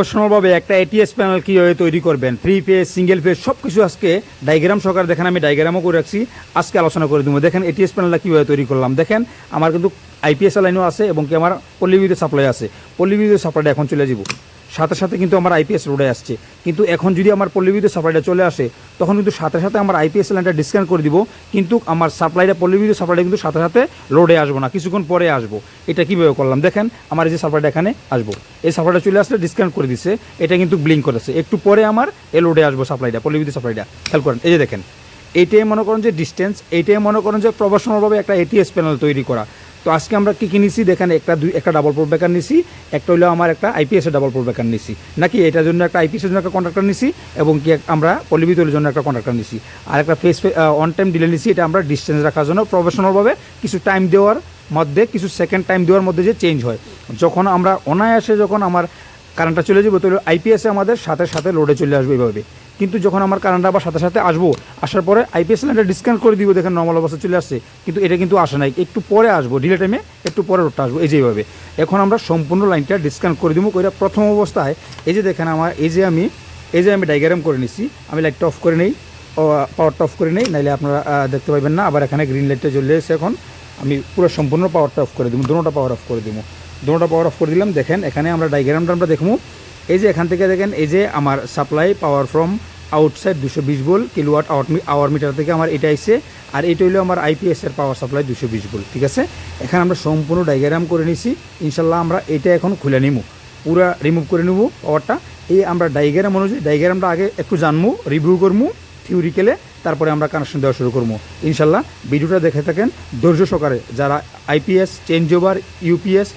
প্রশ্নভাবে একটা ATS panel কীভাবে তৈরি করবেন? থ্রি পেজ সিঙ্গেল পেজ সব কিছু আজকে ডায়গ্রাম সরকার দেখেন, আমি ডায়গ্রামও করে রাখছি। আজকে আলোচনা করে দেবো। দেখেন এটিএস প্যানেলটা কীভাবে তৈরি করলাম। দেখেন, আমার কিন্তু আইপিএস লাইনও আছে এবং কি আমার পল্লী বিদ্যুৎ সাপ্লাই আছে। পল্লী বিদ্যুৎ সাপ্লাইটা এখন চলে যাব। সাথে সাথে কিন্তু আমার আইপিএস রোডে আসছে। কিন্তু এখন যদি আমার পল্লী বিদ্যুৎ সাপ্লাইটা চলে আসে, তখন কিন্তু সাথে সাথে আমার আইপিএস লাইনটা ডিসকানেক্ট করে দিব। কিন্তু আমার সাপ্লাইটা পল্লী বিদ্যুৎ সাপ্লাইটা কিন্তু সাথে সাথে রোডে আসব না, কিছুক্ষণ পরে আসব। এটা কীভাবে করলাম? দেখেন, আমার এই যে সাপ্লাইটা এখানে আসব। এই সাপ্লাইটা চলে আসলে ডিসকানেক্ট করে দিছে। এটা কিন্তু ব্লিঙ্ক করেছে। একটু পরে আমার এ লোডে আসব সাপ্লাইটা পল্লী বিদ্যুৎ সাপ্লাইটা খেয়াল করেন, এই যে দেখেন, এইটাই মনে করেন যে ডিস্টেন্স এইটাই মনে করেন যে প্রফেশনালভাবে একটা এটিএস প্যানেল তৈরি করা। তো আজকে আমরা কী কী নিছি? দেখেন, একটা দুই, একটা ডাবল পোর বেকার নিছি, একটা হলো আমার একটা আইপিএসের ডাবল পোর বেকার নিছি। নাকি এটার জন্য একটা আইপিএসের জন্য একটা কন্ট্রাক্টর নিছি এবং কি আমরা পলিবিতলের জন্য একটা কন্ট্রাক্টর নিছি। আর একটা ফেস অন টাইম ডিলে নিছি, এটা আমরা ডিস্টেন্স রাখার জন্য প্রফেশনালভাবে কিছু টাইম দেওয়ার মধ্যে, কিছু সেকেন্ড টাইম দেওয়ার মধ্যে যে চেঞ্জ হয়। যখন আমরা অনায়াসে যখন আমার কারেন্টটা চলে যাব, তাহলে আইপিএসে আমাদের সাথে সাথে লোডে চলে আসবে এইভাবে। কিন্তু যখন আমার কারেন্টটা আবার সাথে সাথে আসব, আসার পরে আইপিএস লাইনটা ডিসকানেক্ট করে দিব, দেখেন নর্মাল অবস্থা চলে আসছে। কিন্তু এটা কিন্তু আসে নাই। একটু পরে আসব ডিলে টাইমে একটু পরে রোডটা আসব, এই যে এইভাবে এখন আমরা সম্পূর্ণ লাইনটা ডিসকানেক্ট করে দিব করে প্রথম অবস্থায়, এই যে দেখেন আমার, এই যে আমি, এই যে আমি ডায়াগ্রাম করে নিছি, আমি লাইটটা অফ করে নেই পাওয়ারটা অফ করে নেই, নাইলে আপনারা দেখতে পাবেন না। আবার এখানে গ্রিন লাইটটা জ্বলে এসে এখন। আমি পুরো সম্পূর্ণ পাওয়ারটা অফ করে দিব দুটোটা পাওয়ার অফ করে দিব। দুটোটা পাওয়ার অফ করে দিলাম, দেখেন, এখানে আমরা ডায়াগ্রামটা আমরা দেখব। এই যে এখান থেকে দেখেন, এই যে আমার সাপ্লাই পাওয়ার ফ্রম আউটসাইড দুশো বিশ বোল কিলোয়াট আওয়ার আওয়ার মিটার থেকে আমার এটা আইসে আর এটা হলো আমার আইপিএসের পাওয়ার সাপ্লাই দুশো বিশ বোল ঠিক আছে? এখানে আমরা সম্পূর্ণ ডায়াগ্রাম করে নিছি। ইনশাল্লাহ আমরা এটা এখন খুলে নিব পুরা রিমুভ করে নেব পাওয়ারটা এই আমরা ডায়াগ্রাম অনুযায়ী ডায়াগ্রামটা আগে একটু জানব রিভিউ করব থিওরিক্যালে তারপরে আমরা কানেকশন দেওয়া শুরু করব ইনশাল্লাহ ভিডিওটা দেখে থাকেন। ধৈর্য সহকারে যারা আইপিএস চেঞ্জ ওভার ইউপিএস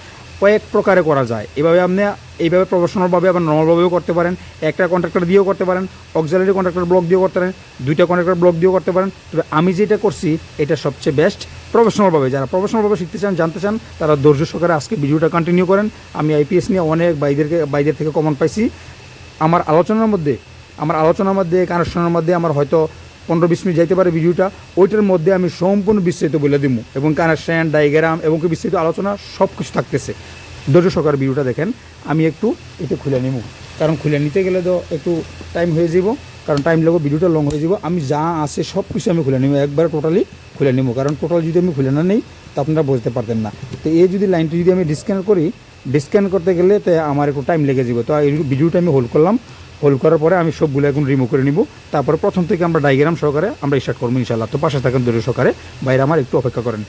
কয়েক প্রকারে করা যায়। এভাবে আপনি এইভাবে প্রফেশনালভাবে আবার নর্মালভাবেও করতে পারেন। একটা কন্ট্রাক্টর দিয়েও করতে পারেন অক্সিলারি কন্ট্রাক্টর ব্লক দিয়েও করতে পারেন, দুইটা কন্ট্রাক্টর ব্লক দিয়েও করতে পারেন। তবে আমি যেটা করছি, এটা সবচেয়ে বেস্ট প্রফেশনালভাবে যারা প্রফেশনালভাবে শিখতে চান, জানতে চান, তারা ধৈর্য সহকারে আজকে ভিডিওটা কন্টিনিউ করেন। আমি আইপিএস নিয়ে অনেক বাইদেরকে বাইদের থেকে কমন পাইছি। আমার আলোচনার মধ্যে, আমার আলোচনার মধ্যে কানেকশনের মধ্যে আমার হয়তো পনেরো বিশ মিনিট যাইতে পারে ভিডিওটা। ওইটার মধ্যে আমি সম্পূর্ণ বিস্তারিত বলে দিব এবং কানেকশন ডায়াগ্রাম এবং বিস্তারিত আলোচনা সব কিছু থাকতেছে। ধৈর্য সহকারে ভিডিওটা দেখেন। আমি একটু এটা খুলে নিব। কারণ খুলে নিতে গেলে তো একটু টাইম হয়ে যাব কারণ টাইম লাগবে, ভিডিওটা লং হয়ে যাব আমি যা আছে সব কিছু আমি খুলে নিব। একবার টোটালি খুলে নিব। কারণ টোটাল যদি আমি খুলে না নেই, তো আপনারা বুঝতে পারতেন না। তো এই যদি লাইনটি যদি আমি ডিসকানেক্ট করি ডিসকানেক্ট করতে গেলে তো আমার একটু টাইম লেগে যাব তো এই ভিডিওটা আমি হোল্ড করলাম। হোল্ড করার পরে আমি সবগুলো এখন রিমুভ করে নিব। তারপরে প্রথম থেকে আমরা ডায়াগ্রাম সহকারে আমরা স্টার্ট করব ইনশাল্লাহ তো পাশে থাকেন দূরে সহকারে। বাইরে আমার একটু অপেক্ষা করেন।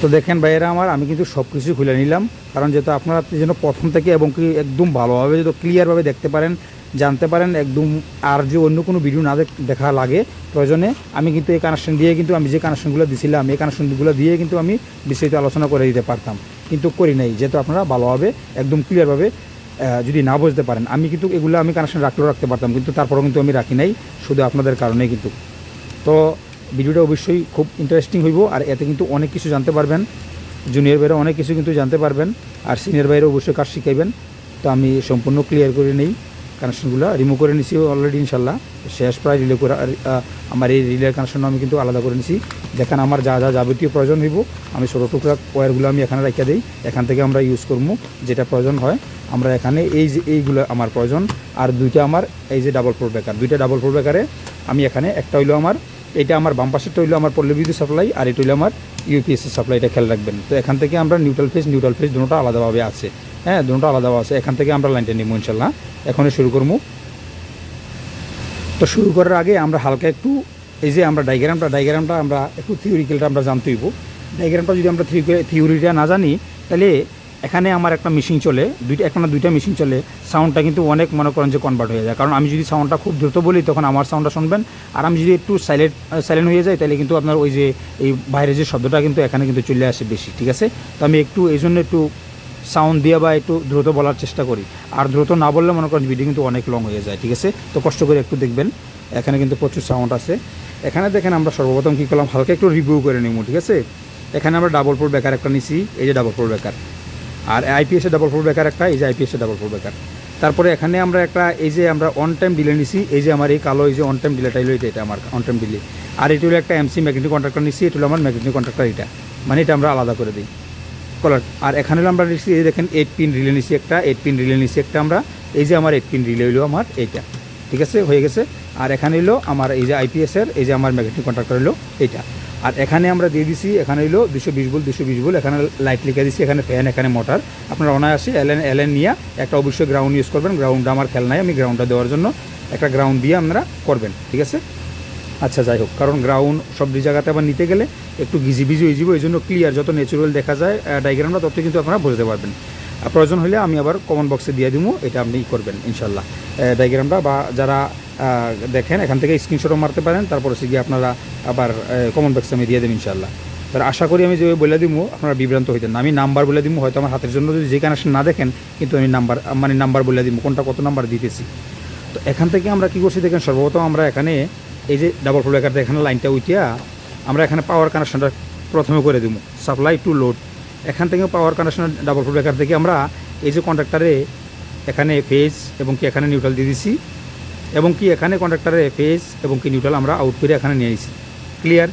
তো দেখেন ভাইয়েরা আমার, আমি কিন্তু সব কিছু খুলে নিলাম। কারণ যেহেতু আপনারা যেন প্রথম থেকে এবং কি একদম ভালোভাবে যেহেতু ক্লিয়ারভাবে দেখতে পারেন, জানতে পারেন, একদম আর যে অন্য কোনো ভিডিও না দেখ- লাগে প্রয়োজনে, আমি কিন্তু এই কানেকশন দিয়ে কিন্তু আমি যে কানেকশনগুলো দিছিলাম, এই কানেকশনগুলো দিয়ে কিন্তু আমি বিস্তারিত আলোচনা করে দিতে পারতাম। কিন্তু করি নাই, যেহেতু আপনারা ভালোভাবে, একদম ক্লিয়ারভাবে যদি না বুঝতে পারেন, আমি কিন্তু এগুলো আমি কানেকশন রাখলেও রাখতে পারতাম, কিন্তু তারপরেও কিন্তু আমি রাখি নাই, শুধু আপনাদের কারণেই কিন্তু। তো ভিডিওটা অবশ্যই খুব ইন্টারেস্টিং হইব, আর এতে কিন্তু অনেক কিছু জানতে পারবেন। জুনিয়র বাইরে অনেক কিছু কিন্তু জানতে পারবেন, আর সিনিয়র বাইরে অবশ্যই কাজ শিখাইবেন। তো আমি সম্পূর্ণ ক্লিয়ার করে নেই কানেকশনগুলো রিমুভ করে নিছি অলরেডি ইনশাল্লাহ শেষ প্রায় রিলে করে আমার এই রিলের কানেকশন আমি কিন্তু আলাদা করে নিছি। দেখেন আমার যা যা যাবতীয় প্রয়োজন হইব, আমি ছোটো টুকরা ওয়ারগুলো আমি এখানে রেখে দিই। এখান থেকে আমরা ইউজ করব যেটা প্রয়োজন হয়। আমরা এখানে এই যে, এইগুলো আমার প্রয়োজন। আর দুইটা আমার, এই যে ডাবল ফোর বেকার দুইটা ডাবল ফোর বেকারে আমি এখানে একটা হইল আমার এটা আমার বাম পাশেরটা আমার পল্লী বিদ্যুৎ সাপ্লাই আর এটা হইল আমার ইউপিএসসি সাপ্লাইটা খেয়াল রাখবেন। তো এখান থেকে আমরা নিউট্রাল ফেস নিউট্রাল ফেস দুটোটা আলাদাভাবে আছে। হ্যাঁ দুটোটা আলাদাভাবে আছে। এখান থেকে আমরা লাইনটা নিব ইনশাল্লাহ এখনই শুরু করব। তো শুরু করার আগে আমরা হালকা একটু এই যে আমরা ডায়াগ্রামটা ডায়াগ্রামটা আমরা একটু থিওরিক্যালটা আমরা জানতে হইব। ডায়াগ্রামটা যদি আমরা থিওরিটা না জানি, তাহলে এখানে আমার একটা মেশিন চলে, দুইটা একটা না দুইটা মেশিন চলে সাউন্ডটা কিন্তু অনেক মনে করেন যে কনভার্ট হয়ে যায়। কারণ আমি যদি সাউন্ডটা খুব দ্রুত বলি, তখন আমার সাউন্ডটা শুনবেন। আর আমি যদি একটু সাইলেন্ট সাইলেন্ট হয়ে যাই, তাহলে কিন্তু আপনার ওই যে, এই বাইরে যে শব্দটা কিন্তু এখানে কিন্তু চলে আসে বেশি, ঠিক আছে? তো আমি একটু, এই জন্য একটু সাউন্ড দিয়ে বা একটু দ্রুত বলার চেষ্টা করি। আর দ্রুত না বললে মনে করেন ভিডিও কিন্তু অনেক লং হয়ে যায়, ঠিক আছে? তো কষ্ট করে একটু দেখবেন, এখানে কিন্তু প্রচুর সাউন্ড আছে। এখানে দেখেন আমরা সর্বপ্রথম কী করলাম, হালকা একটু রিভিউ করে নিব, ঠিক আছে? এখানে আমরা ডাবল ফোর বেকার একটা নিছি, এই যে ডাবল ফোর বেকার আর আইপিএসের ডাবল ফোর বেকার একটা, এই যে আইপিএসের ডাবল ফোর বেকার তারপরে এখানে আমরা একটা, এই যে আমরা অন টাইম ডিলে নিছি, এই যে আমার এই কালো, এই যে অন টাইম ডিলেটা হলো এটা এটা আমার অন টাইম ডিলে আর এটা হলো একটা এমসি ম্যাগনেটিক কন্ট্রাক্টর নিছি, এটা হলো আমার ম্যাগনেটিক কন্ট্রাক্টর এটা। মানে এটা আমরা আলাদা করে দিই। কলার আর এখানে হলো আমরা নিচ্ছি এই দেখেন এইট পিন রিলে নিছি একটা এইট পিন রিলে নিছি একটা আমরা, এই যে আমার এইট পিন রিলে হইল আমার এইটা। ঠিক আছে? হয়ে গেছে? আর এখানে হইল আমার এই যে আইপিএসের এই যে আমার ম্যাগনেটিক কন্ট্রাক্টর হইল এইটা। আর এখানে আমরা দিয়ে দিছি, এখানে হইল দুশো বিশ বল দুশো বিশ বল এখানে লাইট লিখে দিছি, এখানে ফ্যান এখানে মোটর আপনারা অনায়াসে এলএন এলএন নিয়ে একটা অবশ্যই গ্রাউন্ড ইউজ করবেন। গ্রাউন্ডটা আমার খেল নাই আমি গ্রাউন্ডটা দেওয়ার জন্য একটা গ্রাউন্ড দিয়ে আপনারা করবেন, ঠিক আছে? আচ্ছা যাই হোক, কারণ গ্রাউন্ড সব জায়গাতে আবার নিতে গেলে একটু গিজি বিজি হয়ে যাব এই জন্য ক্লিয়ার যত ন্যাচুরাল দেখা যায় ডাইগ্রামটা তত কিন্তু আপনারা বুঝতে পারবেন। প্রয়োজন হলে আমি আবার কমেন্ট বক্সে দিয়ে দিব এটা আপনি করবেন ইনশাল্লাহ ডাইগ্রামটা বা যারা দেখেন, এখান থেকে স্ক্রিনশটও মারতে পারেন, তারপর হচ্ছে গিয়ে আপনারা আবার কমেন্ট বক্সে আমি দিয়ে দেবেন ইনশাল্লাহ তার আশা করি আমি যে বলে দিব আপনারা বিভ্রান্ত হইতেন আমি নাম্বার বলে দিব হয়তো আমার হাতের জন্য যদি যে কানেকশন না দেখেন, কিন্তু আমি নাম্বার মানে নাম্বার বলে দিব কোনটা কত নাম্বার দিতেছি। তো এখান থেকে আমরা কী করছি দেখেন, সর্বপ্রথম আমরা এখানে এই যে ডাবল এখানে এখানে লাইনটা উঠিয়া আমরা এখানে পাওয়ার কানেকশনটা প্রথমে করে দিব সাপ্লাই টু লোড এখান থেকে power connection double floor breaker থেকে আমরা এই যে কন্ট্রাক্টারে এখানে ফেজ এবং কি এখানে নিউট্রাল দিয়ে দিছি এবং কি এখানে কন্ট্রাক্টারে ফেজ এবং কি নিউট্রাল আমরা আউট করে এখানে নিয়ে আইছি। ক্লিয়ার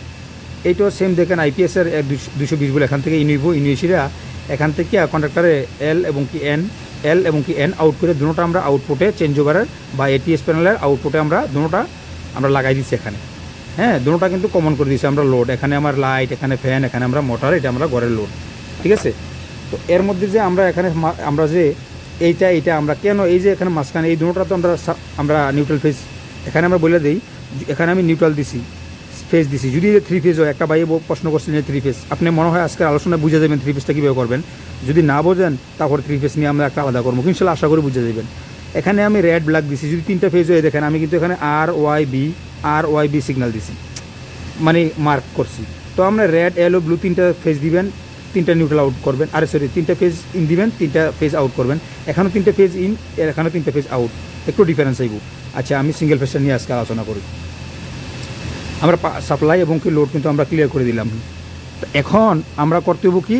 এইটাও সেম দেখেন আইপিএসের এক দুশো বিশ বলে এখান থেকে ইনইভো ইউনিভার্সিটিরা এখান থেকে কন্ট্রাক্টারে এল এবং কি এন এল এবং কি এন আউট করে দুটোটা আমরা আউটপুটে চেঞ্জ ওভারের বা এটিএস প্যানেলের আউটপুটে আমরা দুটোটা আমরা লাগাই দিচ্ছি এখানে। হ্যাঁ দুটোটা কিন্তু কমন করে দিচ্ছি আমরা লোড এখানে আমার লাইট এখানে ফ্যান এখানে আমরা মোটর এটা আমরা ঘরের লোড ঠিক আছে? তো এর মধ্যে যে আমরা এখানে আমরা যে এইটা এইটা আমরা কেন এই যে এখানে মাঝখানে, এই দুটোটা তো আমরা আমরা নিউট্রাল ফেজ এখানে আমরা বলে দিই, যে এখানে আমি নিউট্রাল দিছি ফেজ দিছি। যদি থ্রি ফেজ হয়, একটা ভাইয়ে প্রশ্ন করছিলেন থ্রি ফেজ আপনি মনে হয় আজকের আলোচনায় বুঝে যাবেন থ্রি ফেজটা কীভাবে করবেন? যদি না বোঝেন, তারপর থ্রি ফেজ নিয়ে আমরা একটা আলাদা করব। ইনশাল্লাহ আশা করি বুঝে যাবেন। এখানে আমি রেড ব্ল্যাক দিছি। যদি তিনটা ফেজ হয়ে, দেখেন, আমি কিন্তু এখানে R Y B R Y B signal দিছি। মানে মার্ক করছি। তো আমরা রেড এলো ব্লু তিনটা ফেজ দিবেন। তিনটা নিউট্রাল আউট করবেন। আরে সরি তিনটা ফেজ ইন দিবেন, তিনটা ফেজ আউট করবেন। এখানেও তিনটা ফেজ ইন এখানেও তিনটা ফেজ আউট একটু ডিফারেন্স আইব। আচ্ছা আমি সিঙ্গেল ফেজটা নিয়ে আজকে আলোচনা করি। আমরা সাপ্লাই এবং কি লোড কিন্তু আমরা ক্লিয়ার করে দিলাম। এখন আমরা করতে হব কি?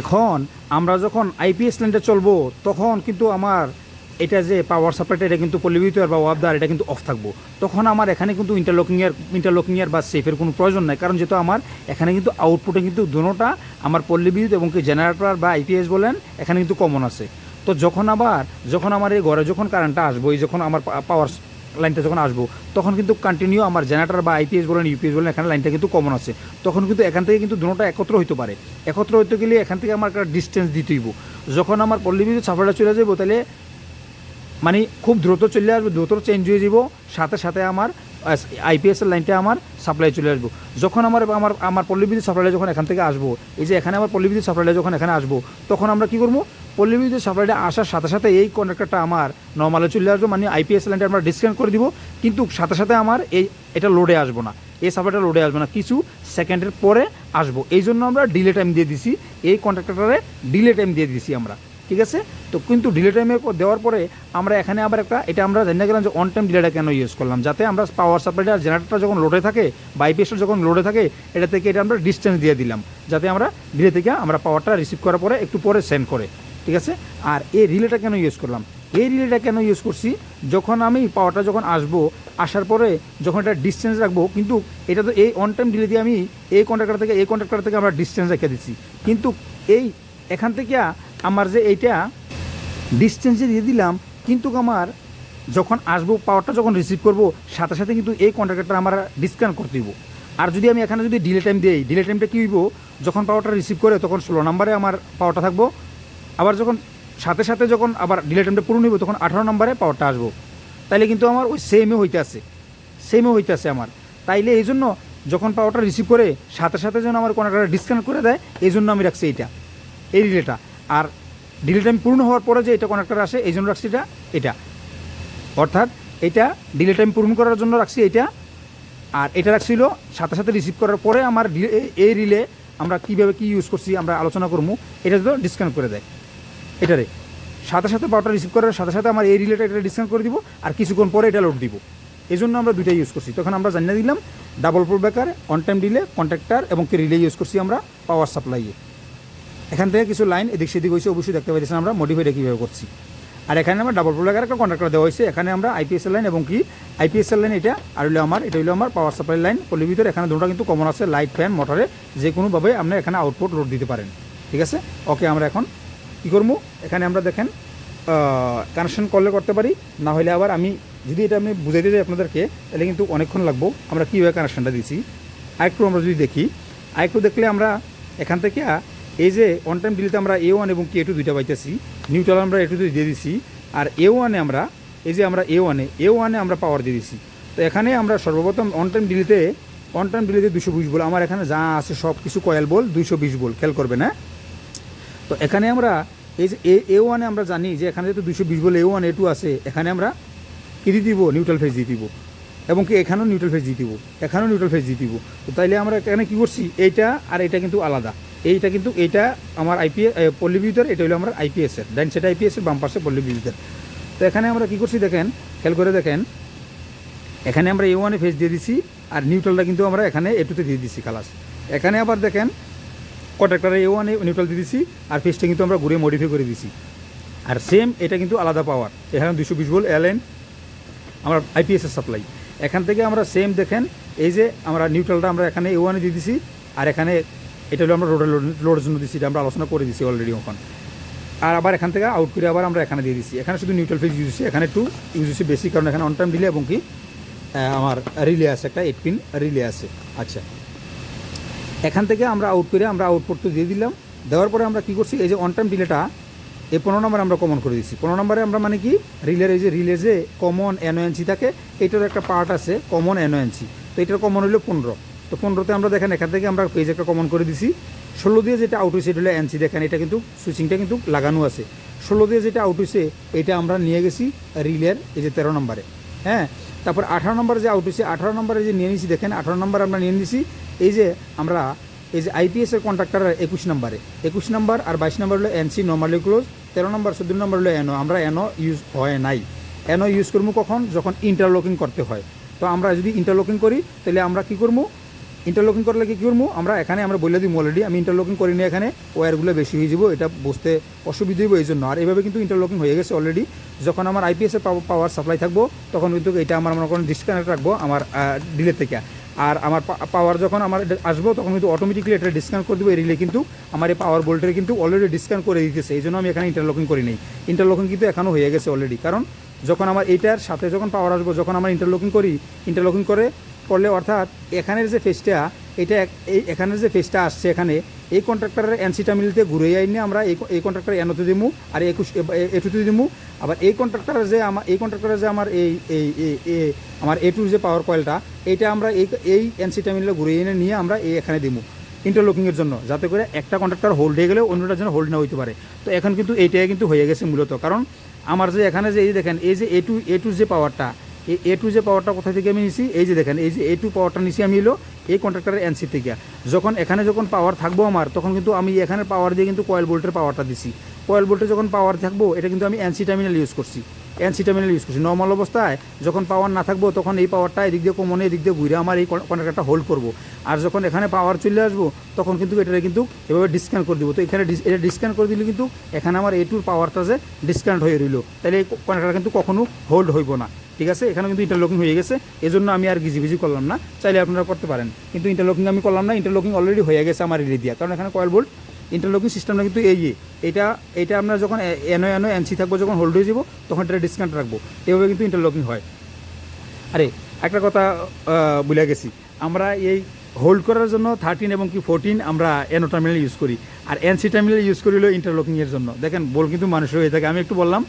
এখন আমরা যখন আইপিএস ল্যান্ডে চলবো, তখন কিন্তু আমার এটা যে পাওয়ার সাপ্লাইটা এটা কিন্তু পলিবিউটার বা ওয়াবদার এটা কিন্তু অফ থাকব। তখন আমার এখানে কিন্তু ইন্টারলকিংয়ের ইন্টারলকিংয়ের বা সেফের কোনো প্রয়োজন নাই। কারণ যেহেতু আমার এখানে কিন্তু আউটপুটে কিন্তু দুটোটা আমার পল্লী বিদ্যুৎ এবং কি জেনারেটর বা আইপিএস বলেন, এখানে কিন্তু কমন আছে। তো যখন আবার, যখন আমার এই ঘরে যখন কারেন্টটা আসব, এই যখন আমার পাওয়ার লাইনটা যখন আসব, তখন কিন্তু কন্টিনিউ আমার জেনারেটর বা আইপিএস বলেন ইউপিএস বলেন, এখানে লাইনটা কিন্তু কমন আছে। তখন কিন্তু এখান থেকে কিন্তু দুটোটা একত্র হইতে পারে। একত্র হইতে গেলে এখান থেকে আমার একটা ডিস্টেন্স দিতেইব যখন আমার পল্লী বিদ্যুৎ সাপ্লাইটা চলে যাব তাহলে মানে খুব দ্রুত চলে আসবে, দ্রুত চেঞ্জ হয়ে যাব। সাথে সাথে আমার আইপিএস এর লাইনটা আমার সাপ্লাই চলে আসব। যখন আমার আমার আমার পল্লী বিদ্যুৎ সাপ্লাইটা যখন এখান থেকে আসব, এই যে এখানে আমার পল্লী বিদ্যুৎ সাপ্লাইটা যখন এখানে আসব, তখন আমরা কি করব? পল্লী বিদ্যুৎ সাপ্লাইটা আসার সাথে সাথে এই কন্ট্রাক্টরটা আমার নর্মালে চলে আসব মানে আইপিএস লাইনটা আমরা ডিসকানেক্ট করে দিব। কিন্তু সাথে সাথে আমার এই, এটা লোডে আসব না। এই সাপ্লাইটা লোডে আসবে না। কিছু সেকেন্ডের পরে আসব। এই জন্য আমরা ডিলে টাইম দিয়ে দিছি। এই কন্ট্রাক্টরে ডিলে টাইম দিয়ে দিছি আমরা। ঠিক আছে? তো কিন্তু ডিলে টাইমে দেওয়ার পরে আমরা এখানে আবার একটা, এটা আমরা জানিয়ে গেলাম যে অন টাইম ডিলেটা কেন ইউজ করলাম? যাতে আমরা পাওয়ার সাপ্লাইটা জেনারেটরটা যখন লোডে থাকে বা আইপিএসটা যখন লোডে থাকে, এটা থেকে এটা আমরা ডিস্টেন্স দিয়ে দিলাম। যাতে আমরা ডিলে থেকে আমরা পাওয়ারটা রিসিভ করার পরে একটু পরে সেন্ড করে। ঠিক আছে? আর এই রিলেটা কেন ইউজ করলাম? এই রিলেটা কেন ইউজ করছি? যখন আমি পাওয়ারটা যখন আসব, আসার পরে যখন এটা ডিস্টেন্স রাখব, কিন্তু এটা তো এই অন টাইম ডিলে দিয়ে আমি এই কন্ট্রাক্টার থেকে, এই কন্ট্রাক্টার থেকে আমরা ডিস্টেন্স রেখে দিচ্ছি। কিন্তু এই এখান থেকে আমার যে এইটা ডিস্টেন্সে দিয়ে দিলাম, কিন্তু আমার যখন আসব পাওয়ারটা যখন রিসিভ করব, সাথে সাথে কিন্তু এই কন্ট্রাক্টরটা আমার ডিসকানেক্ট করতে দিব। আর যদি আমি এখানে যদি ডিলে টাইম দিই ডিলে টাইমটা কী হইব? যখন পাওয়ারটা রিসিভ করে, তখন ষোলো নাম্বারে আমার পাওয়ারটা থাকব। আবার যখন সাথে সাথে যখন আবার ডিলে টাইমটা পূরণ হইব, তখন আঠারো নম্বরে পাওয়ারটা আসব। তাইলে কিন্তু আমার ওই সেমে হইতে আছে। সেমে হইতে আছে আমার। তাইলে এই জন্য যখন পাওয়ারটা রিসিভ করে, সাথে সাথে যেন আমার কোনো একটা ডিসকানেক্ট করে দেয়, এই জন্য আমি রাখছি এইটা। এই রিলেটা আর ডিলে টাইম পূর্ণ হওয়ার পরে যে এটা কানেক্টর আসে, এই জন্য রাখছি এটা এটা। অর্থাৎ এটা ডিলে টাইম পূরণ করার জন্য রাখছি এটা, আর এটা রাখছিল সাথে সাথে রিসিভ করার পরে আমার এই- রিলে আমরা কীভাবে কী ইউজ করছি, আমরা আলোচনা করব, এটা তো ডিসকানেক্ট করে দেয়। এটারে সাথে সাথে পাওয়ারটা রিসিভ করার সাথে সাথে আমার এই রিলেটা এটা ডিসকানেক্ট করে দিব, আর কিছুক্ষণ পরে এটা লোড দিব। এই জন্য আমরা দুইটা ইউজ করছি। তখন আমরা জানিয়ে দিলাম double pole breaker on time delay contactor এবং কি রিলে ইউজ করছি আমরা পাওয়ার সাপ্লাইয়ে এখান থেকে কিছু লাইন এদিক সেদিক হয়েছে, অবশ্যই দেখতে পাচ্ছেন আমরা মডিফাইটা কীভাবে করছি। আর এখানে আমার ডাবল প্রোলাগার একটা কন্ট্রাক্টর দেওয়া হয়েছে, এখানে আমরা আইপিএসএল লাইন এবং কি? আইপিএসএল লাইন এটা, আর হলো আমার, এটা হলো আমার পাওয়ার সাপ্লাই লাইন পল্লীর ভিতরে এখানে দুটো কিন্তু কমন আছে লাইট ফ্যান মোটরে যে কোনোভাবে আমরা এখানে আউটপুট লোড দিতে পারেন। ঠিক আছে? ওকে আমরা এখন কী করব? এখানে আমরা দেখেন কানেকশন করলে করতে পারি, না হলে আবার আমি যদি এটা আমি বুঝাইতে যাই আপনাদেরকে, তাহলে কিন্তু অনেকক্ষণ লাগবো, আমরা কীভাবে কানেকশনটা দিছি। আরেকটু আমরা যদি দেখি, আরেকটু দেখলে আমরা এখান থেকে এই যে অন টাইম ডিলিতে আমরা এ ওয়ান এবং কে টু দুইটা পাইতেছি নিউট্রাল আমরা এ টু দিয়ে দিছি, আর এ ওয়ানে আমরা, এই যে আমরা এ ওয়ানে এ ওয়ানে আমরা পাওয়ার দিয়ে দিছি। তো এখানে আমরা সর্বপ্রথম অন টাইম ডিলিতে অন টাইম ডিলিতে দুশো বিশ বল আমার এখানে যা আছে সব কিছু কয়েল বল দুইশো বিশ বল খেয়াল করবে না তো এখানে আমরা, এই যে এ ওয়ানে আমরা জানি যে এখানে যেহেতু দুশো বিশ বল এ ওয়ান এ টু আছে, এখানে আমরা কী দিয়ে দিব? নিউট্রাল ফেজ দিয়ে দিব। এবং কি এখানেও নিউট্রাল ফেজ দিয়ে দিব, এখানেও নিউট্রাল ফেজ দিয়ে দিব। তো তাইলে আমরা এখানে কী করছি? এইটা আর এটা কিন্তু আলাদা। এইটা কিন্তু এইটা আমার আইপিএস পল্লী বিদ্যুতের এটা হলো আমার আইপিএসের ডাইন সেটা আইপিএসের বাম পাশে পল্লী বিদ্যুতের তো এখানে আমরা কী করছি দেখেন, খেয়াল করে দেখেন, এখানে আমরা এ ওয়ানে ফেস দিয়ে দিছি, আর নিউট্রালটা কিন্তু আমরা এখানে এ টুতে দিয়ে দিছি খালাস। এখানে আবার দেখেন কন্ট্রাক্টারে এ ওয়ানে নিউট্রাল দিয়ে দিছি, আর ফেজটা কিন্তু আমরা ঘুরে মডিফাই করে দিছি। আর সেম এটা কিন্তু আলাদা পাওয়ার এখানে দুশো বিশ ভোল্ট এলএন আমরা আইপিএসের সাপ্লাই এখান থেকে আমরা সেম দেখেন, এই যে আমরা নিউট্রালটা আমরা এখানে এ ওয়ানে দিয়ে দিছি, আর এখানে এটা হলো আমরা রোডের লোডের জন্য দিছি, এটা আমরা আলোচনা করে দিছি অলরেডি ওখানে আর আবার এখান থেকে আউট করে আবার আমরা এখানে দিয়ে দিচ্ছি এখানে শুধু নিউট্রাল ফেজ ইউজ এখানে একটু ইউজ হচ্ছে বেশি কারণ এখানে অন টাইম ডিলে এবং কি আমার রিলে আছে, একটা এইট পিন রিলে আছে। আচ্ছা। এখান থেকে আমরা আউট করে আমরা আউটপুট তো দিয়ে দিলাম। দেওয়ার পরে আমরা কি করছি, এই যে অন টাইম ডিলেটা এই পনেরো নম্বরে আমরা কমন করে দিচ্ছি পনেরো নম্বরে আমরা মানে কি রিলের এই যে রিলে যে কমন এনওএনসি থাকে এটার একটা পার্ট আছে কমন এনওএনসি তো এটার কমন হলো পনেরো। তো পনেরোতে আমরা দেখেন, এখান থেকে আমরা পেজ একটা কমন করে দিছি। ষোলো দিয়ে যেটা আউট হয়েছে, এটা হলো এনসি দেখেন, এটা কিন্তু সুইচিংটা কিন্তু লাগানো আছে। ষোলো দিয়ে যেটা আউট হয়েছে, এটা আমরা নিয়ে গেছি রিলের এই যে তেরো নম্বরে। হ্যাঁ? তারপর আঠারো নম্বরে যে আউট হয়েছে, আঠারো নম্বরে যে নিয়ে নিছি, দেখেন, আঠারো নম্বর আমরা নিয়ে নিছি, এই যে আমরা, এই যে আইপিএসের কন্ট্রাক্টার একুশ নম্বরে। একুশ নম্বর আর বাইশ নম্বর হলো এনসি নর্মালি ক্লোজ তেরো নম্বর, চোদ্দ নম্বর হলো এনও আমরা এনও ইউজ হয় নাই। এনও ইউজ করব কখন? যখন ইন্টারলকিং করতে হয়। তো আমরা যদি ইন্টারলকিং করি, তাহলে আমরা কি করব? ইন্টারলকিং করলে কি করব? আমরা এখানে আমরা বলে দিই অলরেডি আমি ইন্টারলকিং করিনি এখানে ওয়ারগুলো বেশি হয়ে যাব, এটা বুঝতে অসুবিধা হইব এই জন্য আর এইভাবে কিন্তু ইন্টারলকিং হয়ে গেছে অলরেডি যখন আমার আইপিএসের পাওয়ার সাপ্লাই থাকব, তখন কিন্তু এটা আমার মনে করেন ডিসকানেক্ট রাখব আমার ডিলে থেকে। আর আমার পাওয়ার যখন আমার আসব, তখন কিন্তু অটোমেটিকলি এটা ডিসকানেক্ট করে দেবো। এই রিলে কিন্তু আমার এই পাওয়ার বোল্টের কিন্তু অলরেডি ডিসকানেক্ট করে দিতেছে। এই জন্য আমি এখানে ইন্টারলকিং করি নেই। ইন্টারলকিং কিন্তু এখনও হয়ে গেছে অলরেডি কারণ যখন আমার এইটার সাথে যখন পাওয়ার আসব, যখন আমার ইন্টারলকিং করি ইন্টারলকিং করে করলে অর্থাৎ এখানের যে ফেসটা এটা এই এখানের যে ফেসটা আসছে এখানে, এই কন্ট্রাক্টরের এনসিটা মিলতে ঘুরে আইনে আমরা এই এই কন্ট্রাক্টর এনতে দিমু, আর একুশ এটুতে দিমু। আবার এই কন্ট্রাক্টরের যে আমার এই কন্ট্রাক্টরের যে আমার এই এই আমার এ টুর যে পাওয়ার কয়েলটা এটা আমরা এই এই এনসিটা মিলে ঘুরে এনে নিয়ে আমরা এই এখানে দিমু ইন্টারলকিংয়ের জন্য, যাতে করে একটা কন্ট্রাক্টর হোল্ড হয়ে গেলে অন্যটার জন্য হোল্ড না হইতে পারে। তো এখন কিন্তু এইটাই কিন্তু হয়ে গেছে মূলত। কারণ আমার যে এখানে যে এই দেখেন, এই যে এ টু এ টু যে পাওয়ারটা এ টু যে পাওয়ারটা কোথা থেকে আমি নিছি? এই যে দেখেন, এই যে এ টু পাওয়ারটা নিছি আমি এলো এই কন্ট্রাক্টরের এনসি থেকে। যখন এখানে যখন পাওয়ার থাকব আমার, তখন কিন্তু আমি এখানে পাওয়ার দিয়ে কিন্তু কয়েল বোল্টের পাওয়ারটা দিছি। কয়েল বোল্টে যখন পাওয়ার থাকব, এটা কিন্তু আমি এনসি টার্মিনাল ইউজ করছি। এনসি টার্মিনাল ইউজ করছি। নর্মাল অবস্থায় যখন পাওয়ার না থাকব, তখন এই পাওয়ারটা এদিক দিয়ে কমনে এদিক দিয়ে ঘুরে আমার এই কন্ট্রাক্টরটা হোল্ড করব। আর যখন এখানে পাওয়ার চলে আসব, তখন কিন্তু এটা কিন্তু এভাবে ডিসকাউন্ট করে দিব। তো এখানে এটা ডিসকাউন্ট করে দিলে কিন্তু এখানে আমার এ টুর পাওয়ারটা যে ডিসকাউন্ট হয়ে রইল। তাহলে এই কন্ট্রাক্টর কিন্তু কখনো হোল্ড হইব না। ঠিক আছে? এখানে কিন্তু ইন্টারলকিং হয়ে গেছে। এজন্য আমি আর গিজি ভিজি করলাম না। চাইলে আপনারা করতে পারেন। কিন্তু ইন্টারলকিং আমি করলাম না। ইন্টারলকিং অলরেডি হয়ে গেছে আমার দিয়া। কারণ এখানে কয়েল বোল্ট ইন্টারলকিং সিস্টেমটা কিন্তু এই এটা এটা আমরা যখন এনো এনো এনসি থাকব, যখন হোল্ড হয়ে যাব, তখন এটা ডিসকাউন্ট রাখব। এভাবে কিন্তু ইন্টারলকিং হয়। আরে, একটা কথা ভুলে গেছি। আমরা এই হোল্ড করার জন্য থার্টিন এবং কি ফোরটিন আমরা এনো টার্মিনাল ইউজ করি। আর এনসি টার্মিনাল ইউজ করি হলো ইন্টারলকিংয়ের জন্য। দেখেন, বল কিন্তু মানুষের হয়ে থাকে। আমি একটু বললাম।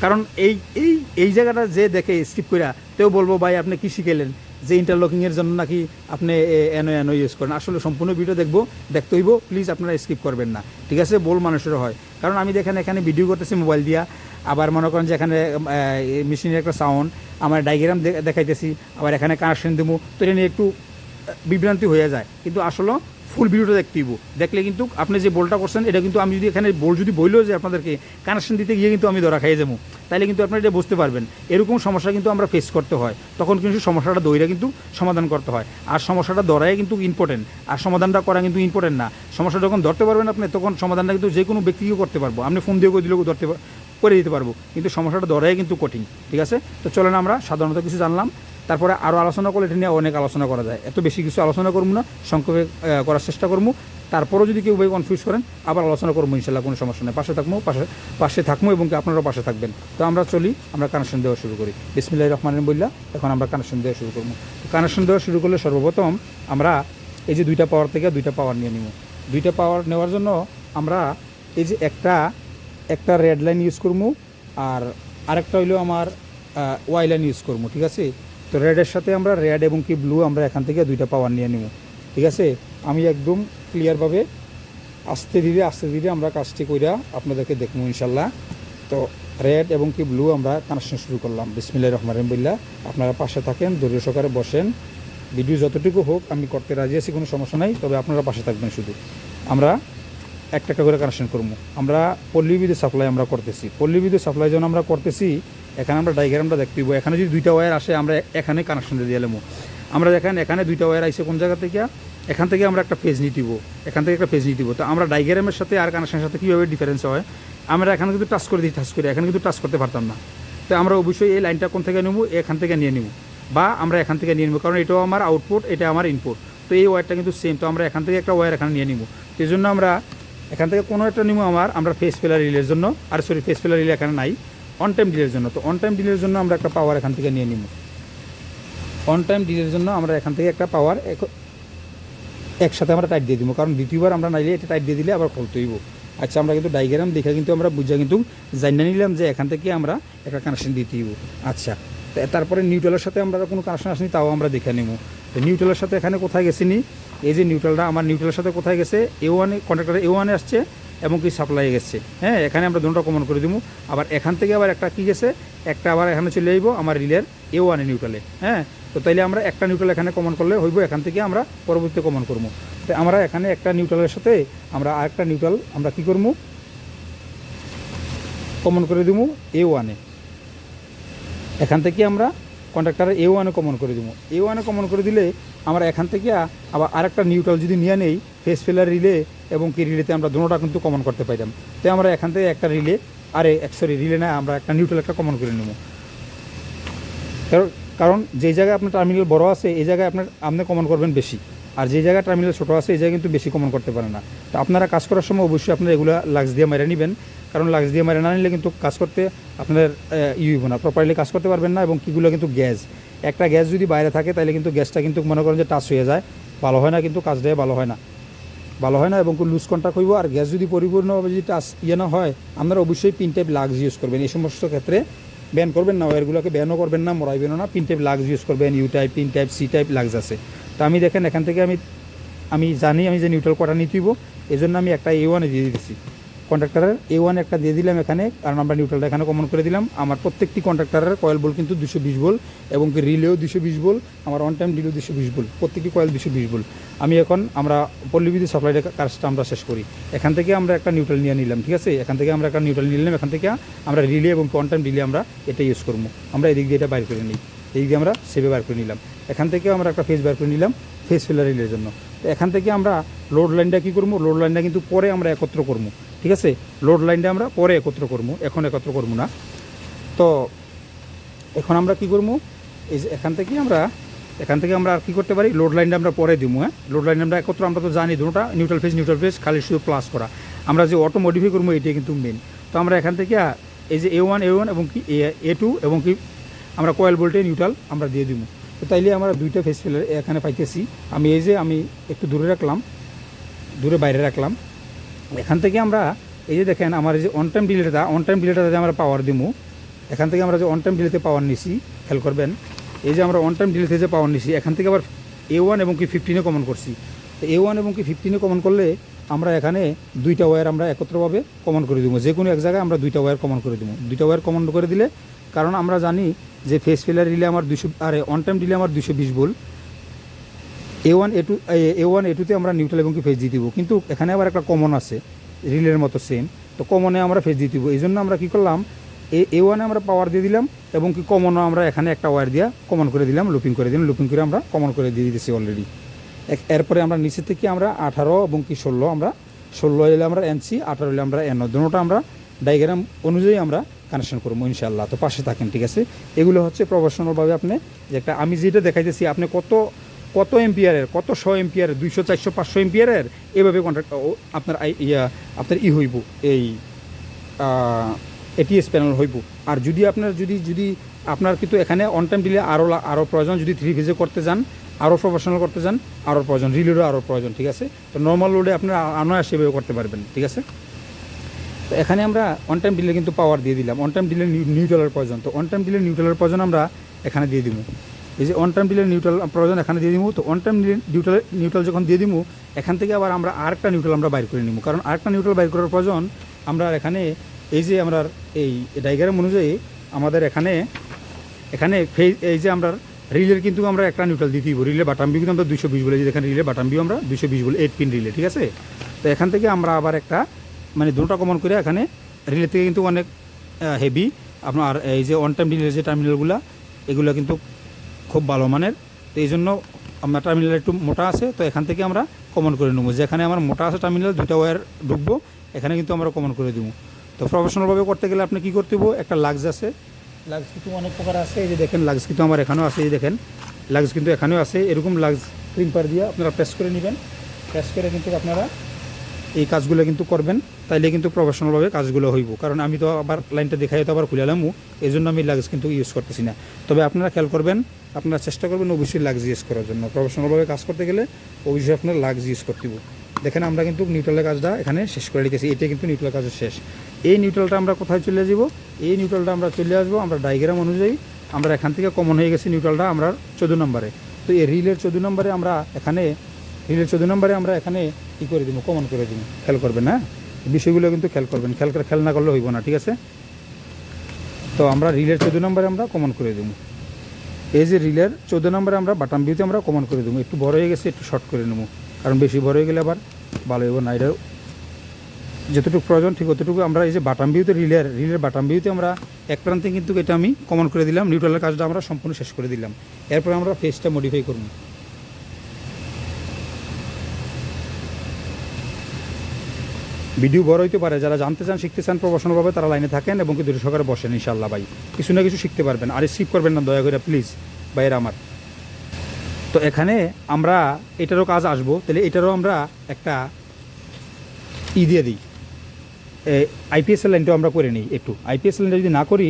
কারণ এই এই এই জায়গাটা যে দেখে স্কিপ কইরা, তেও বলব, ভাই, আপনি কি শিখেলেন যে ইন্টারলকিংয়ের জন্য নাকি আপনি এনও এনো এনো ইউজ করেন। আসলে সম্পূর্ণ ভিডিও দেখব, দেখতে হইব প্লিজ আপনারা স্কিপ করবেন না। ঠিক আছে? বল মানুষের হয়। কারণ আমি দেখেন, এখানে ভিডিও করতেছি মোবাইল দিয়া। আবার মনে করেন যে এখানে মেশিনের একটা সাউন্ড আমার ডাইগ্রাম দেখাইতেছি। আবার এখানে কানেকশন দেবো তো এটা নিয়ে একটু বিভ্রান্তি হয়ে যায়। কিন্তু আসলে ফুল ভিডিওটা দেখতে হইব। দেখলে কিন্তু আপনি যে বলটা করছেন, এটা কিন্তু আমি যদি এখানে বল যদি বললেও যে আপনাদেরকে কানেকশন দিতে গিয়ে কিন্তু আমি ধরা খাইয়ে যাব। তাহলে কিন্তু আপনারা এটা বুঝতে পারবেন। এরকম সমস্যা কিন্তু আমরা ফেস করতে হয়। তখন কিন্তু সমস্যাটা দইরা কিন্তু সমাধান করতে হয়। আর সমস্যাটা ধরাই কিন্তু ইম্পর্টেন্ট আর সমাধানটা করা কিন্তু ইম্পর্টেন্ট না। সমস্যা যখন ধরতে পারবেন আপনি, তখন সমাধানটা কিন্তু যে কোনো ব্যক্তিকেও করতে পারব। আপনি ফোন দিয়ে দিলেও ধরতে করে দিতে পারব। কিন্তু সমস্যাটা ধরাই কিন্তু কঠিন। ঠিক আছে? তো চলেন আমরা সাধারণত কিছু জানলাম। তারপরে আরও আলোচনা করলে এটা নিয়ে অনেক আলোচনা করা যায়। এত বেশি কিছু আলোচনা করব না, সংক্ষেপে করার চেষ্টা করব। তারপরেও যদি কেউ ভাই কনফিউজ করেন, আবার আলোচনা করব, ইনশাল্লাহ কোনো সমস্যা নেই। পাশে থাকব, পাশে পাশে থাকব এবং আপনারাও পাশে থাকবেন। তো আমরা চলি, আমরা কানেকশন দেওয়া শুরু করি। বিসমিল্লাহ রহমান বললা, এখন আমরা কানেকশন দেওয়া শুরু করব। কানেকশন দেওয়া শুরু করলে সর্বপ্রথম আমরা এই যে দুইটা পাওয়ার থেকে দুইটা পাওয়ার নিয়ে নিব। দুইটা পাওয়ার নেওয়ার জন্য আমরা এই যে একটা একটা রেড লাইন ইউজ করব আর আরেকটা হইল আমার ওয়াই লাইন ইউজ করব, ঠিক আছে? তো রেডের সাথে আমরা রেড এবং কি ব্লু আমরা এখান থেকে দুইটা পাওয়ার নিয়ে নিব। ঠিক আছে? আমি একদম ক্লিয়ারভাবে আস্তে ধীরে আস্তে ধীরে আমরা কাজটি কইরা আপনাদেরকে দেখব ইনশাল্লাহ। তো রেড এবং কি ব্লু আমরা কানেকশন শুরু করলাম। বিসমিল্লাহ রহমান রহিমবিল্লা আপনারা পাশে থাকেন, ধৈর্য সহকারে বসেন। ভিডিও যতটুকু হোক, আমি করতে রাজি আছি, কোনো সমস্যা নাই। তবে আপনারা পাশে থাকবেন শুধু। আমরা এক টাকা করে কানেকশন করব। আমরা পল্লী বিদ্যুৎ সাপ্লাই আমরা করতেছি। পল্লী বিদ্যুৎ সাপ্লাই যখন আমরা করতেছি এখানে আমরা ডাইগ্রামটা দেখতে পাবো। এখানে যদি দুইটা ওয়্যার আসে, আমরা এখানে কানেকশন দিয়ে দিলাম। আমরা দেখেন, এখানে দুইটা ওয়্যার আইসে কোন জায়গা থেকে? এখান থেকে আমরা একটা পেজ নিতে দিব। এখান থেকে একটা পেজ নিতে দিব। তো আমরা ডাইগ্রামের সাথে আর কানেকশনের সাথে কীভাবে ডিফারেন্স হয়? আমরা এখানে কিন্তু টাচ করে দিই টাচ করে, এখানে কিন্তু টাচ করতে পারতাম না। তো আমরা অবশ্যই এই লাইনটা কোন থেকে নেব? এখান থেকে নিয়ে নিব। বা আমরা এখান থেকে নিয়ে নেব, কারণ এটাও আমার আউটপুট এটা আমার ইনপুট তো এই ওয়্যারটা কিন্তু সেম তো আমরা এখান থেকে একটা ওয়্যার এখানে নিয়ে নিব। এই জন্য আমরা এখান থেকে কোনো একটা নিব আমার, আমরা ফেস ফেলার রিলের জন্য। আর সরি ফেস ফেলার রিলে এখানে নাই। অন টাইম ডিলের জন্য। তো অন টাইম ডিলের জন্য আমরা একটা পাওয়ার এখান থেকে নিয়ে নিব। অন টাইম ডিলের জন্য আমরা এখান থেকে একটা পাওয়ার একসাথে আমরা টাইট দিয়ে দিব। কারণ দ্বিতীয়বার আমরা নাইলে এটা টাইট দিয়ে দিলে আবার খুলতে হইব। আচ্ছা আমরা কিন্তু ডাইগ্রাম দেখে কিন্তু আমরা বুঝা কিন্তু জানিয়ে নিলাম যে এখান থেকে আমরা একটা কানেকশন দিতে আচ্ছা তারপরে নিউট্রালের সাথে আমরা কোনো কানেকশন আসেনি, তাও আমরা দেখে নেব। তো নিউট্রালের সাথে এখানে কোথায় গেছি নি? এই যে নিউট্রালটা আমার নিউট্রালের সাথে কোথায় গেছে? এ ওয়ানে কন্ট্রাক্টর এ ওয়ানে আসছে। এবং কি সাপ্লাই গেছে। হ্যাঁ এখানে আমরা দুটো কমন করে দিব আবার এখান থেকে আবার একটা কি গেছে? একটা আবার এখানে চলে যাইব আমার রিলের এ ওয়ানে নিউট্রালে হ্যাঁ তো তাইলে আমরা একটা নিউট্রাল এখানে কমন করলে হইব, এখান থেকে আমরা পরবর্তীতে কমন করব তো আমরা এখানে একটা নিউট্রালের সাথে আমরা আরেকটা নিউট্রাল আমরা কি করব কমন করে দিব এ। ওয়ানে এখান থেকে আমরা কন্ট্রাক্টারে এ ওয়ানে কমন করে দিব। এ ওয়ানে কমন করে দিলে আমরা এখান থেকে আবার আরেকটা নিউট্রাল যদি নিয়ে নেই ফেস ফেলার রিলে এবং কি রিলেতে আমরা দুটোটা কিন্তু কমন করতে পাইতাম। তাই আমরা এখান থেকে একটা রিলে আরে, এক সরি রিলে না, আমরা একটা নিউট্রাল একটা কমন করে নেব। কারণ যে জায়গায় আপনার টার্মিনাল বড় আছে, এই জায়গায় আপনার, আপনি কমন করবেন বেশি। আর যে জায়গায় টার্মিনাল ছোটো আছে, এই জায়গায় কিন্তু বেশি কমন করতে পারে না। তো আপনারা কাজ করার সময় অবশ্যই আপনারা এগুলো লাক্স দিয়ে মেরে নেবেন। কারণ লাক্স দিয়ে মেরে না নিলে কিন্তু কাজ করতে আপনার ই হইব না প্রপারলি কাজ করতে পারবেন না এবং কীগুলো কিন্তু গ্যাস। একটা গ্যাস যদি বাইরে থাকে তাহলে কিন্তু গ্যাসটা কিন্তু মনে করেন যে টাচ হয়ে যায়। ভালো হয় না কিন্তু কাজ দেয়, ভালো হয় না। ভালো হয় না এবং লুজ কন্ট্যাক্ট হইব, আর গ্যাস যদি পরিপূর্ণভাবে যদি টাচ ইয়ে না হয়, আপনারা অবশ্যই পিন টাইপ লাক্স ইউজ করবেন। এই সমস্ত ক্ষেত্রে ব্যান করবেন না ওয়ারগুলোকে ব্যানও করবেন না, মরাইবেনও না। পিন টাইপ লাক্স ইউজ করবেন U type pin type C type lugs আছে। তো আমি দেখেন, এখান থেকে আমি আমি জানি, আমি যে নিউট্রাল কটা নিতে হইব এই জন্য আমি একটা এ ওয়ানে দিয়ে দিতেছি। কন্ট্রাক্টারের এ ওয়ান একটা দিয়ে দিলাম এখানে, কারণ আমরা নিউট্রালটা এখানে কমন করে দিলাম। আমার প্রত্যেকটি কন্ট্রাক্টারের কয়েল বল কিন্তু দুশো বিশ বল এবং রিলেও দুশো বিশ বল আমার অন টাইম ডিলেও দুশো বিশ বল প্রত্যেকটি কয়েল দুশো বিশ বল আমি এখন, আমরা পল্লী বিদ্যুৎ সাপ্লাইটা কাজটা আমরা শেষ করি। এখান থেকে আমরা একটা নিউট্রাল নিয়ে নিলাম, ঠিক আছে? এখান থেকে আমরা একটা নিউট্রাল নিলাম, এখান থেকে আমরা রিলে এবং অন টাইম ডিলে আমরা এটা ইউজ করব। আমরা এদিক দিয়ে এটা বাইর করে নিই। এদিক দিয়ে আমরা সেভে বার করে নিলাম। এখান থেকে আমরা একটা ফেস বার করে নিলাম ফেস ফিলার রিলের জন্য। তো এখান থেকে আমরা লোড লাইনটা কী করব? লোড লাইনটা কিন্তু পরে আমরা একত্র করব। ঠিক আছে? লোড লাইনটা আমরা পরে একত্র করব। এখন একত্র করব না। তো এখন আমরা কি করব? এই যে এখান থেকে আমরা, এখান থেকে আমরা আর কী করতে পারি? লোড লাইনটা আমরা পরে দিব হ্যাঁ? লোড লাইন আমরা একত্র, আমরা তো জানি দুটা নিউট্রাল ফেস নিউট্রাল ফেস খালি শুধু প্লাস করা। আমরা যে অটো মডিফাই করব, এটাই কিন্তু মেন তো আমরা এখান থেকে, এই যে এ ওয়ান এ ওয়ান এবং কি এ টু এবং কি আমরা কয়েল বোল্টে নিউট্রাল আমরা দিয়ে দিব। তো তাইলে আমরা দুইটা ফেস ফিলার এখানে পাইতেছি। আমি এই যে আমি একটু দূরে রাখলাম, দূরে বাইরে রাখলাম। এখান থেকে আমরা এই যে দেখেন আমার যে অন টাইম ডিলেটা অন টাইম ডিলেটাতে আমরা পাওয়ার দিমু এখান থেকে আমরা যে অন টাইম ডিলেতে পাওয়ার নিছি, খেয়াল করবেন, এই যে আমরা অন টাইম ডিলেতে যে পাওয়ার নিছি, এখান থেকে আবার এ ওয়ান এবং কি ফিফটিনে কমন করছি। তো এ ওয়ান এবং কি ফিফটিনে কমন করলে আমরা এখানে দুইটা ওয়্যার আমরা একত্রভাবে কমন করে দিব। যে কোনো এক জায়গায় আমরা দুইটা ওয়্যার কমন করে দিব। দুইটা ওয়্যার কমন করে দিলে কারণ আমরা জানি যে ফেস ফিলার রিলে আমার দুশো আরে অন টাইম দিলে আমার দুশো বিশ বল A one A two A one A টুতে আমরা নিউট্রাল এবং কি ফেস দিয়ে দিব। কিন্তু এখানে আবার একটা কমন আছে রিলের মতো সেম তো কমনে আমরা ফেস দিয়ে দিব। এই জন্য আমরা কী করলাম, এ এ ওয়ানে আমরা পাওয়ার দিয়ে দিলাম এবং কি কমনও আমরা এখানে একটা ওয়ার দিয়ে কমন করে দিলাম লুপিং করে দিলাম। লুপিং করে আমরা কমন করে দিয়ে দিতেছি অলরেডি এরপরে আমরা নিচে থেকে আমরা আঠারো এবং কি ষোলো, আমরা ষোলো হলে আমরা এনসি আঠারো হলে আমরা এন দুটোটা আমরা ডায়াগ্রাম অনুযায়ী আমরা কানেকশন করব ইনশাল্লাহ তো পাশে থাকেন, ঠিক আছে? এগুলো হচ্ছে প্রফেশনালভাবে আপনি যে একটা, আমি যেটা দেখাইতেছি, আপনি কত কত এম্পিয়ারের কত শো এম্পিয়ারের দুইশো, চারশো, পাঁচশো এম্পিয়ারের এভাবে কন্ট্রাক্ট আপনার ইয়া, আপনার ই হইব, এই এটিএস প্যানেল হইব। আর যদি আপনার, যদি যদি আপনার কিন্তু এখানে অন টাইম দিলে আরও আরও প্রয়োজন, যদি থ্রি ফেজে করতে যান আরও প্রফেশনাল করতে যান আরও প্রয়োজন রিলেরও আরও প্রয়োজন, ঠিক আছে? তো নর্মাল লোডে আপনার আনার এভাবে করতে পারবেন, ঠিক আছে? তো এখানে আমরা অন টাইম ডিলে কিন্তু পাওয়ার দিয়ে দিলাম। অন টাইম দিলে নিউট্রালের প্রয়োজন তো অন টাইম দিলে নিউট্রালের প্রয়োজন আমরা এখানে দিয়ে দিব। এই যে অন টাইম দিলে নিউট্রাল প্রয়োজন এখানে দিয়ে দিব। তো অন টাইম নিউট্রাল নিউট্রাল যখন দিয়ে দিব, এখান থেকে আবার আমরা আরেকটা নিউট্রাল আমরা বাইর করে নিব। কারণ আরেকটা নিউট্রাল বাইর করার প্রয়োজন আমরা এখানে, এই যে আমরা এই ডাইগ্রাম অনুযায়ী আমাদের এখানে এখানে ফেজ এই যে আমরা রিলের কিন্তু আমরা একটা নিউট্রাল দিতে দিব। রিলে বাটাম বি কিন্তু আমরা দুশো বিশ বলে যে এখানে রিলে বাটাম বি আমরা দুশো বিশ বলে এইট পিন রিলে ঠিক আছে? তো এখান থেকে আমরা আবার একটা মানে দুটা কমন করে এখানে রিলে থেকে কিন্তু অনেক হেভি আপনার এই যে অন টাইম রিলের যে টার্মিনালগুলো এগুলো কিন্তু খুব ভালো মানের। তো এই জন্য আমরা টার্মিনাল একটু মোটা আছে তো এখান থেকে আমরা কমন করে নেব। যেখানে আমার মোটা আছে টার্মিনাল দুটা ওয়্যার ঢুকবো এখানে কিন্তু আমরা কমন করে দেবো। তো প্রফেশনালভাবে করতে গেলে আপনি কী করতে হব একটা লাক্স আছে। লাক্স কিন্তু অনেক প্রকার আছে এই যে দেখেন লাক্স কিন্তু আমার এখানেও আছে এই দেখেন। লাক্স কিন্তু এখানেও আছে। এরকম লাক্স ক্রিম্পার দিয়ে আপনারা প্রেস করে নেবেন। প্রেস করে কিন্তু আপনারা এই কাজগুলো কিন্তু করবেন, তাইলে কিন্তু প্রফেশনালভাবে কাজগুলো হইব। কারণ আমি তো আবার লাইনটা দেখাই, তো আবার খুলালামও এই জন্য আমি লাক্স কিন্তু ইউজ করতেছি না। তবে আপনারা খেয়াল করবেন, আপনারা চেষ্টা করবেন অবশ্যই লাক্স ইউজ করার জন্য। প্রফেশনালভাবে কাজ করতে গেলে অবশ্যই আপনার লাক্স ইউজ করতে দেখেন, আমরা কিন্তু নিউট্রালের কাজটা এখানে শেষ করে রেখেছি। এটা কিন্তু নিউট্রাল কাজের শেষ। এই নিউট্রালটা আমরা কোথায় চলে যাব? এই নিউট্রালটা আমরা চলে আসব আমরা ডায়াগ্রাম অনুযায়ী। আমরা এখান থেকে কমন হয়ে গেছি নিউট্রালটা আমরা চোদ্দ নম্বরে। তো এই রিলের চোদ্দ নম্বরে আমরা এখানে রিলের চোদ্দ নম্বরে আমরা এখানে কী করে দিব কমন করে দিব খেয়াল করবেন হ্যাঁ? বিষয়গুলো কিন্তু খেয়াল করবেন। খেয়াল করে খেয়াল না করলে হইব না, ঠিক আছে? তো আমরা রিলের চোদ্দ নম্বরে আমরা কমন করে দেবো এই যে রিলের চোদ্দ নম্বরে আমরা বাটাম ভিউতে আমরা কমন করে দেবো একটু বড় হয়ে গেছে, একটু শর্ট করে নেব কারণ বেশি বড় হয়ে গেলে আবার ভালো হইব না। এটা যতটুকু প্রয়োজন, ঠিক অতটুকু আমরা এই যে বাটাম ভিউতে রিলের রিলের বাটাম ভিউতে আমরা এক প্রান্তে কিন্তু এটা আমি কমন করে দিলাম। নিউট্রালের কাজটা আমরা সম্পূর্ণ শেষ করে দিলাম। এরপরে আমরা ফেসটা মডিফাই করব। ভিডিও বড় হইতে পারে, যারা জানতে চান, শিখতে চান প্রফেশনালভাবে তারা লাইনে থাকেন এবং কিন্তু সহকারে বসেন ইনশাল্লাহ ভাই। কিছু না কিছু শিখতে পারবেন। আর স্কিপ করবেন না, দয়া করে প্লিজ ভাইয়ের আমার। তো এখানে আমরা এটারও কাজ আসব। তাহলে এটারও আমরা একটা ই দিয়ে দিই। আইপিএসএল লাইনটাও আমরা করে নিই একটু। আইপিএস লাইনটা যদি না করি,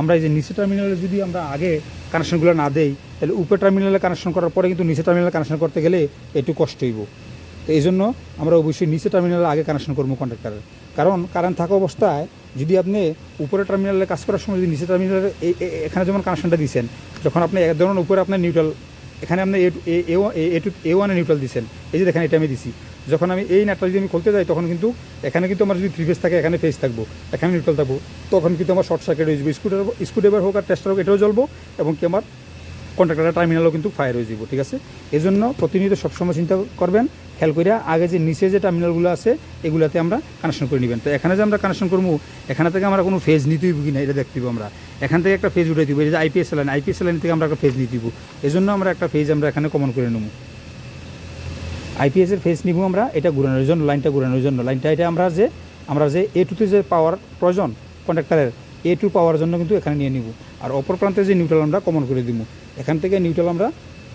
আমরা এই যে নিচে টার্মিনালে যদি আমরা আগে কানেকশনগুলো না দেই, তাহলে উপরে টার্মিনালে কানেকশন করার পরে কিন্তু নিচে টার্মিনালে কানেকশন করতে গেলে একটু কষ্ট হইব। তো এই জন্য আমরা অবশ্যই নিচে টার্মিনালে আগে কানেকশন করব কন্ট্রাক্টারের কারণ কারেন্ট থাকা অবস্থায় যদি আপনি উপরে টার্মিনালে কাজ করার সময় যদি নিচে টার্মিনালে এখানে যেমন কানেকশনটা দিচ্ছেন যখন আপনি এক ধরনের উপরে আপনার নিউট্রাল এখানে আপনি এ টু এ ওয়ানে নিউট্রাল দিচ্ছেন এই যে দেখেন এটা আমি দিছি। যখন আমি এই নাটটা যদি আমি খুলতে যাই, তখন কিন্তু এখানে কিন্তু আমার যদি থ্রি ফেস থাকে, এখানে ফেস থাকব, এখানে নিউট্রাল থাকব। তখন কিন্তু আমার শর্ট সার্কিট হয়ে যাবে স্কুটার স্কুডেবার হোক আর টেস্টার হোক, এটাও জ্বলবো এবং কি আমার কন্ট্রাক্টারের টার্মিনালও কিন্তু ফায়ার হয়ে যাব, ঠিক আছে? এই জন্য প্রতিনিয়ত সবসময় চিন্তা করবেন খেয়াল করিয়া আগে যে নিচে যে টার্মিনালগুলো আছে, এগুলাতে আমরা কানেকশন করে নেবেন। তো এখানে যে আমরা কানেকশন করব, এখানে থেকে আমরা কোনো ফেজ নিতে হইব কিনা এটা দেখতে আমরা। এখান থেকে একটা ফেজ উঠাই দিব এই যে আইপিএস লাইন আইপিএস লাইন থেকে আমরা একটা ফেজ নিতে দিব এই জন্য আমরা একটা ফেজ আমরা এখানে কমন করে নেব। আইপিএসের ফেজ নিব আমরা, এটা ঘুরানোর জন্য লাইনটা ঘুরানোর জন্য। লাইনটা এটা আমরা যে আমরা যে এ টুতে যে পাওয়ার প্রয়োজন কন্ডাক্টারের এ টু পাওয়ার জন্য কিন্তু এখানে নিয়ে নিব। আর অপর প্রান্তে যে নিউট্রাল আমরা কমন করে দিব। এখান থেকে নিউট্রাল আমরা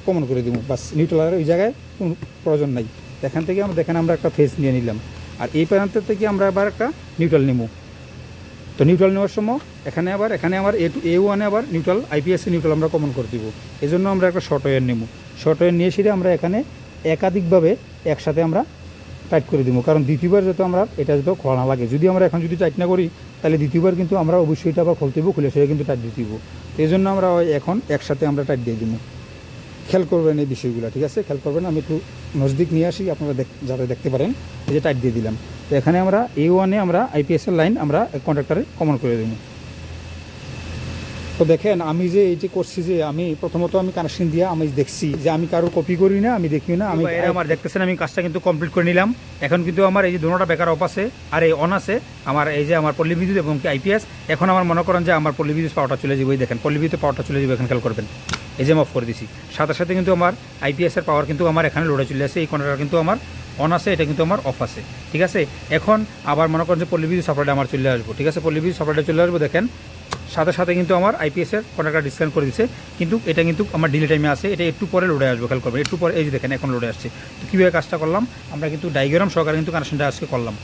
কমন করে দিব। বাস নিউট্রালের ওই জায়গায় কোনো প্রয়োজন নাই। এখান থেকে আমরা দেখেন আমরা একটা ফেস নিয়ে নিলাম। আর এই প্রান্ত থেকে আমরা আবার একটা নিউট্রাল নিব। তো নিউট্রাল নেওয়ার সময় এখানে আবার এখানে আবার এ টু এ ওয়ানে আবার নিউট্রাল আইপিএসসি নিউট্রাল আমরা কমন করে দিব। এই জন্য আমরা একটা শর্ট ওয়ার নেব। শর্ট ওয়ার নিয়ে সেটা আমরা এখানে একাধিকভাবে একসাথে আমরা টাইট করে দিব। কারণ দ্বিতীয়বার যাতে আমরা এটা যাতে খোলা না লাগে। যদি আমরা এখন যদি টাইট না করি, তাহলে দ্বিতীয়বার কিন্তু আমরা অবশ্যই এটা আবার খুলতে খুলে সেটা কিন্তু টাইট দিতে দিব। এই জন্য আমরা এখন একসাথে আমরা টাইট দিয়ে দিব। খেয়াল করবেন এই বিষয়গুলো ঠিক আছে? খেয়াল করবেন আমি একটু নজদিক নিয়ে আসি আপনারা যাতে দেখতে পারেন এই যে টাইট দিয়ে দিলাম। তো এখানে আমরা এ ওয়ানে আমরা আইপিএসের লাইন আমরা কন্ট্রাক্টারে কমন করে দেবো। তো দেখেন আমি যে এই যে করছি যে আমি প্রথমত আমি কানেকশন দিয়ে আমি দেখছি যে আমি কারও কপি করি না আমি দেখি না আমি আমার দেখতেছেন আমি কাজটা কিন্তু কমপ্লিট করে নিলাম। এখন কিন্তু আমার এই যে দুটোটা বেকার অফ আছে আর এই অন আছে আমার এই যে আমার পল্লী বিদ্যুৎ এবং কি আইপিএস এখন আমার মনে করেন যে আমার পল্লী বিদ্যুৎ পাওয়ারটা চলে যাবে দেখেন পল্লী বিদ্যুৎ পাওয়ারটা চলে যাবে এখন খেয়াল করবেন। এই অফ করে দিছি। সাথে সাথে কিন্তু আমার আইপিএস এর পাওয়ার কিন্তু আমার এখানে লোডে চলে আসে। এই কন্ট্রাক্টর কিন্তু আমার অন আছে, এটা কিন্তু আমার অফ আছে। ঠিক আছে? এখন আবার মনে করেন যে পল্লী বিদ্যুৎ সাপ্লাইটা আমার চলে আসব। ঠিক আছে? পল্লী বিদ্যুৎ সাপ্লাইটা চলে আসব, দেখেন। সাথে সাথে কিন্তু আমার আইপিএসের কন্ট্রাক্টর ডিসকাউন্ট করে দিচ্ছে কিন্তু এটা কিন্তু আমার ডিলে টাইমে আছে। এটা একটু পরে লোডে আসবে, খেয়াল করবেন। একটু পরে, এই যে দেখেন, এখন লোডে আসছে। তো কীভাবে কাজটা করলাম? আমরা কিন্তু ডাইগ্রাম সহকারে কিন্তু কানেকশনটা আজকে করলাম।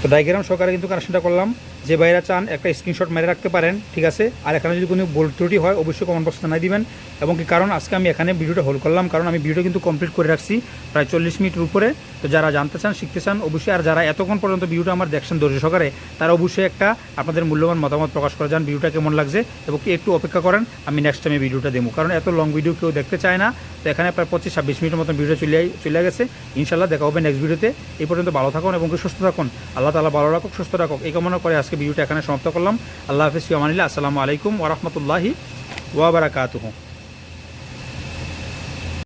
তো ডাইগ্রাম সহকারে কিন্তু কানেকশনটা করলাম। যে বাইরা চান একটা স্ক্রিনশট মেরে রাখতে পারেন, ঠিক আছে? আর এখানে যদি কোনো বোল্ট ত্রুটি হয়, অবশ্যই কমেন্ট বক্সে জানাই দিবেন। এবং কি কারণ, আজকে আমি এখানে ভিডিওটা হোল্ড করলাম, কারণ আমি ভিডিও কিন্তু কমপ্লিট করে রাখছি প্রায় চল্লিশ মিনিটের উপরে। তো যারা জানতে চান, শিখতে চান, অবশ্যই আর যারা এতক্ষণ পর্যন্ত ভিডিওটা আমার দেখছেন ধৈর্য সহকারে, তারা অবশ্যই একটা আপনাদের মূল্যবান মতামত প্রকাশ করে যান ভিডিওটা কেমন লাগছে এবং কি একটু অপেক্ষা করেন, আমি নেক্সট টাইমে ভিডিওটা দেবো। কারণ এত লং ভিডিও কেউ দেখতে চায় না, তো এখানে প্রায় পঁচিশ, ছাব্বিশ মিনিটের মতন ভিডিও চলে চলে গেছে। ইনশাল্লাহ দেখা হবে নেক্সট ভিডিওতে এই পর্যন্ত ভালো থাকুন এবং সুস্থ থাকুন। আল্লাহ তালা ভালো রাখুক, সুস্থ রাখুক। এই কামনা করে আজকে ভিডিওটা এখানে সমাপ্ত করলাম। আল্লাহ হাফিজ ফিয়ামানিল্লাহ আসসালামু আলাইকুম ওরহমতুল্লাহি ওয়াবারাকাতুহু